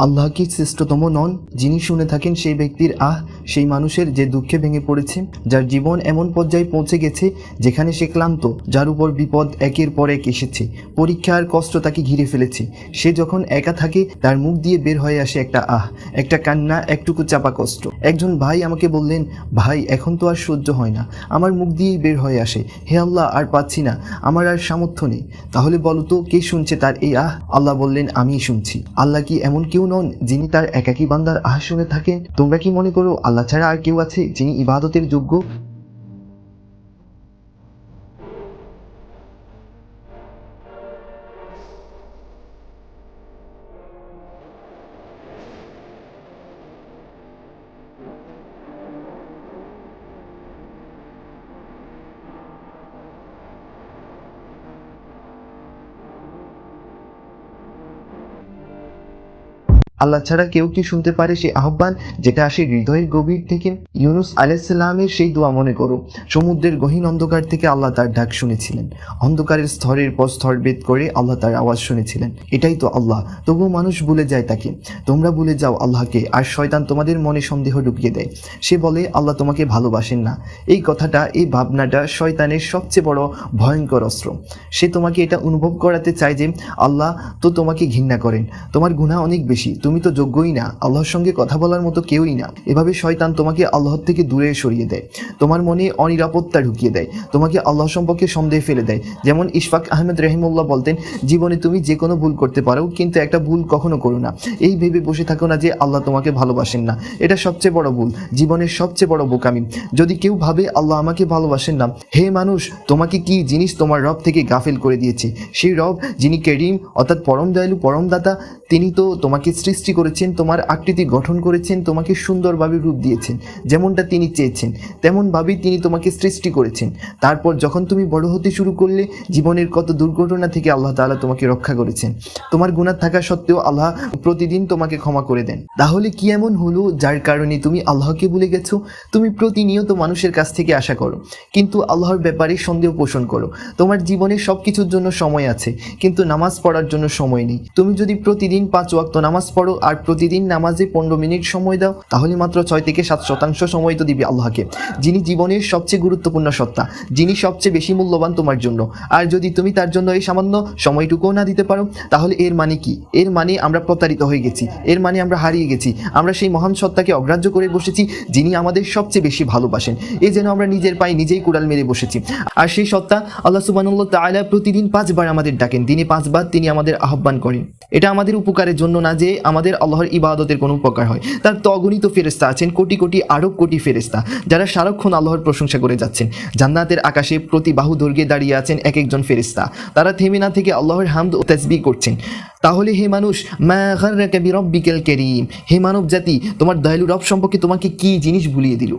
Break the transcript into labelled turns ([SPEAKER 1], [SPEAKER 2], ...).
[SPEAKER 1] আল্লাহ কি শ্রেষ্ঠতম নন? যিনি শুনে থাকেন সেই ব্যক্তির আহ, সেই মানুষের যে দুঃখে ভেঙে পড়েছে, যার জীবন এমন পর্যায়ে পৌঁছে গেছে যেখানে সে ক্লান্ত, যার উপর বিপদ একের পর এক এসেছে, পরীক্ষা আর কষ্ট তাকে ঘিরে ফেলেছে। সে যখন একা থাকে, তার মুখ দিয়ে বের হয়ে আসে একটা আহ, একটা কান্না, একটুকু চাপা কষ্ট। একজন ভাই আমাকে বললেন, ভাই, এখন তো আর সহ্য হয় না। আমার মুখ দিয়েই বের হয়ে আসে। হে আল্লাহ, আর পাচ্ছি না। আমার আর সামর্থ্য নেই। তাহলে বলো তো, কে শুনছে তার এই আহ? আল্লাহ বললেন, আমিই শুনছি। আল্লাহ কি এমন কেউ নন, যিনি তার একাকী বান্দার শুনে থাকেন, তোমরা কি মনে করো, আল্লাহ ছাড়া আর কেউ আছে যিনি ইবাদতের যোগ্য? আল্লাহ ছাড়া কেউ কি শুনতে পারে সেই আহ্বান? যেটা আসে হৃদয়ের গভীর থেকে ইউনুস আলাইসাল্লামের সেই দোয়া মনে করো। সমুদ্রের গহীন অন্ধকার থেকে আল্লাহ তার ডাক শুনেছিলেন। অন্ধকারের স্তরের পর স্তর ভেদ করে আল্লাহ তার আওয়াজ শুনেছিলেন। এটাই তো আল্লাহ। তবুও মানুষ ভুলে যায় তাকে। তোমরা ভুলে যাও আল্লাহকে, আর শয়তান তোমাদের মনে সন্দেহ ঢুকিয়ে দেয়। সে বলে, আল্লাহ তোমাকে ভালোবাসেন না। এই কথাটা, এই ভাবনাটা শয়তানের সবচেয়ে বড় ভয়ঙ্কর অস্ত্র। সে তোমাকে এটা অনুভব করাতে চায় যে, আল্লাহ তো তোমাকে ঘৃণা করেন। তোমার গুণা অনেক বেশি। তুমি তো যোগ্যই না। আল্লাহর সঙ্গে কথা বলার মতো কেউই না। এভাবে শয়তান তোমাকে আল্লাহর থেকে দূরে সরিয়ে দেয়। তোমার মনে অনিরাপত্তা ঢুকিয়ে দেয়। তোমাকে আল্লাহ সম্পর্কে সন্দেহ ফেলে দেয়। যেমন ইশফাক আহমেদ রহিমুল্লাহ বলতেন, জীবনে তুমি যে কোনো ভুল করতে পারো, কিন্তু একটা ভুল কখনো করো না। এই ভেবে বসে থাকো না যে আল্লাহ তোমাকে ভালোবাসেন না। এটা সবচেয়ে বড় ভুল, জীবনের সবচেয়ে বড় বোকামি। যদি কেউ ভাবে আল্লাহ আমাকে ভালোবাসেন না, হে মানুষ, তোমাকে কি জিনিস তোমার রব থেকে গাফিল করে দিয়েছে? সেই রব যিনি করিম, অর্থাৎ পরম দয়ালু, পরম দাতা তিনি তো তোমাকে সৃষ্টি করেছেন, তোমার আকৃতি গঠন করেছেন, তোমাকে সুন্দরভাবে রূপ দিয়েছেন, যেমনটা তিনি চেয়েছেন, তেমনভাবেই তিনি তোমাকে সৃষ্টি করেছেন। তারপর যখন তুমি বড় হতে শুরু করলে, জীবনের কত দুর্ঘটনা থেকে আল্লাহ তাআলা তোমাকে রক্ষা করেছেন। তোমার গুণার থাকা সত্ত্বেও আল্লাহ প্রতিদিন তোমাকে ক্ষমা করে দেন। তাহলে কি এমন হলো যার কারণে তুমি আল্লাহকে ভুলে গেছো? তুমি প্রতিনিয়ত মানুষের কাছ থেকে আশা করো, কিন্তু আল্লাহর ব্যাপারে সন্দেহ পোষণ করো। তোমার জীবনে সব কিছুর জন্য সময় আছে, কিন্তু নামাজ পড়ার জন্য সময় নেই। তুমি যদি প্রতিদিন পাঁচ ওয়াক্ত নামাজ পড়ো আর প্রতিদিন নামাজে পনেরো মিনিট সময় দাও। তাহলে মাত্র ছয় থেকে সাত শতাংশ সময় তো দিবে আল্লাহকে। যিনি জীবনের সবচেয়ে গুরুত্বপূর্ণ সত্তা, যিনি সবচেয়ে বেশি মূল্যবান তোমার জন্য। আর যদি তুমি তার জন্য এই সামান্য সময়টুকুও না দিতে পারো, তাহলে এর মানে কি? এর মানে আমরা প্রতারিত হয়ে গেছি। এর মানে আমরা হারিয়ে গেছি। আমরা সেই মহান সত্তাকে অগ্রাহ্য করে বসেছি, যিনি আমাদের সবচেয়ে বেশি ভালোবাসেন। এ যেন আমরা নিজের পায়ে নিজেই কুড়াল মেরে বসেছি। আর সেই সত্তা আল্লাহ তাআলা প্রতিদিন পাঁচবার আমাদের ডাকেন। দিনে পাঁচবার তিনি আমাদের আহ্বান করেন। এটা আমাদের উপকারের জন্য না যে আমাদের আল্লাহর ইবাদতের কোনো উপকার হয়। তার তো অগণিত ফেরেস্তা আছেন, কোটি কোটি, আরব কোটি ফেরেস্তা যারা সারাক্ষণ আল্লাহর প্রশংসা করে যাচ্ছেন। জান্নাতের আকাশে প্রতি বাহু দৈর্ঘ্যে দাঁড়িয়ে আছেন এক একজন ফেরেস্তা তারা থেমে না থেকে আল্লাহর হামদ ও তাসবি করছেন। তাহলে হে মানুষ, মা গাররাকা বিরাব্বিকাল কারীম। হে মানব জাতি তোমার দয়ালু রব সম্পর্কে তোমাকে কি জিনিস ভুলিয়ে দিল?